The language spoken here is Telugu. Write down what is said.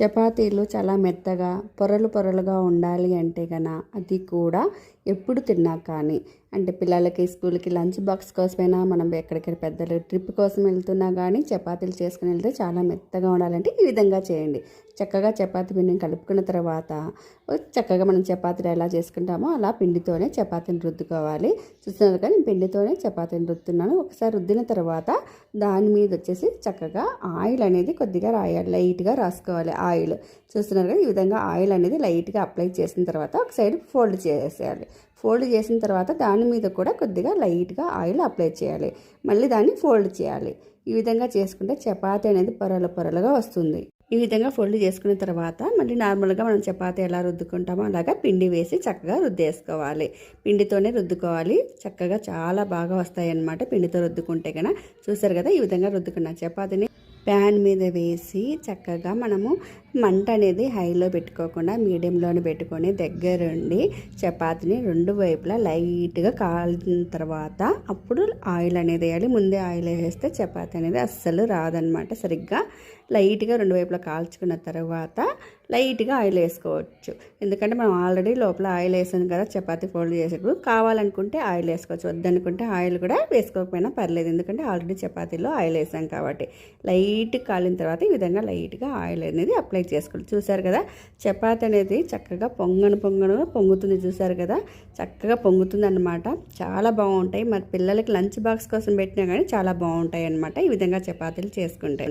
చపాతీలు చాలా మెత్తగా పొరలు పొరలుగా ఉండాలి అంటే గన అది కూడా ఎప్పుడు తిన్నా కానీ అంటే పిల్లలకి స్కూల్కి లంచ్ బాక్స్ కోసమైనా మనం ఎక్కడికి పెద్దలు ట్రిప్ కోసం వెళ్తున్నా కానీ చపాతీలు చేసుకుని వెళ్తే చాలా మెత్తగా ఉండాలంటే ఈ విధంగా చేయండి. చక్కగా చపాతీ పిండిని కలుపుకున్న తర్వాత చక్కగా మనం చపాతీలు ఎలా చేసుకుంటామో అలా పిండితోనే చపాతీని రుద్దుకోవాలి. చూస్తున్నారు కానీ పిండితోనే చపాతీని రుద్దుతున్నాను. ఒకసారి రుద్దిన తర్వాత దాని మీద వచ్చేసి చక్కగా ఆయిల్ అనేది కొద్దిగా రాయాలి లైట్గా రాసుకోవాలి. ఆయిల్. చూస్తున్నారు కదా ఈ విధంగా ఆయిల్ అనేది లైట్గా అప్లై చేసిన తర్వాత ఒక సైడ్ ఫోల్డ్ చేసేయాలి. ఫోల్డ్ చేసిన తర్వాత దాని మీద కూడా కొద్దిగా లైట్గా ఆయిల్ అప్లై చేయాలి. మళ్ళీ దాన్ని ఫోల్డ్ చేయాలి. ఈ విధంగా చేసుకుంటే చపాతి అనేది పొరల పొరలుగా వస్తుంది. ఈ విధంగా ఫోల్డ్ చేసుకున్న తర్వాత మళ్ళీ నార్మల్గా మనం చపాతీ ఎలా రుద్దుకుంటామో అలాగా పిండి వేసి చక్కగా రుద్దేసుకోవాలి. పిండితోనే రుద్దుకోవాలి. చక్కగా చాలా బాగా వస్తాయి అన్నమాట పిండితో రుద్దుకుంటే కనుక చూసారు కదా ఈ విధంగా రుద్దుకున్న చపాతీని. ప్యాన్ మీద వేసి చక్కగా మనము మంట అనేది హైలో పెట్టుకోకుండా మీడియంలోనే పెట్టుకొని దగ్గరుండి చపాతీని రెండు వైపులా లైట్గా కాలిన తర్వాత అప్పుడు ఆయిల్ అనేది వేయాలి. ముందే ఆయిల్ వేస్తే చపాతీ అనేది అస్సలు రాదనమాట సరిగ్గా లైట్గా రెండు వైపులా కాల్చుకున్న తర్వాత లైట్గా ఆయిల్ వేసుకోవచ్చు. ఎందుకంటే మనం ఆల్రెడీ లోపల ఆయిల్ వేసాను కదా చపాతీ ఫోల్డ్ చేసేటప్పుడు కావాలనుకుంటే ఆయిల్ వేసుకోవచ్చు. వద్దనుకుంటే ఆయిల్ కూడా వేసుకోకపోయినా పర్లేదు. ఎందుకంటే ఆల్రెడీ చపాతీలో ఆయిల్ వేసాం కాబట్టి. లైట్ కాలిన తర్వాత ఈ విధంగా లైట్గా ఆయిల్ అనేది అప్లై చేసుకోవాలి. చూసారు కదా చపాతి అనేది చక్కగా పొంగను పొంగను పొంగుతుంది. చూసారు కదా చక్కగా పొంగుతుంది అనమాట చాలా బాగుంటాయి. మరి పిల్లలకి లంచ్ బాక్స్ కోసం పెట్టినా కానీ చాలా బాగుంటాయి అనమాట ఈ విధంగా చపాతీలు చేసుకుంటాయి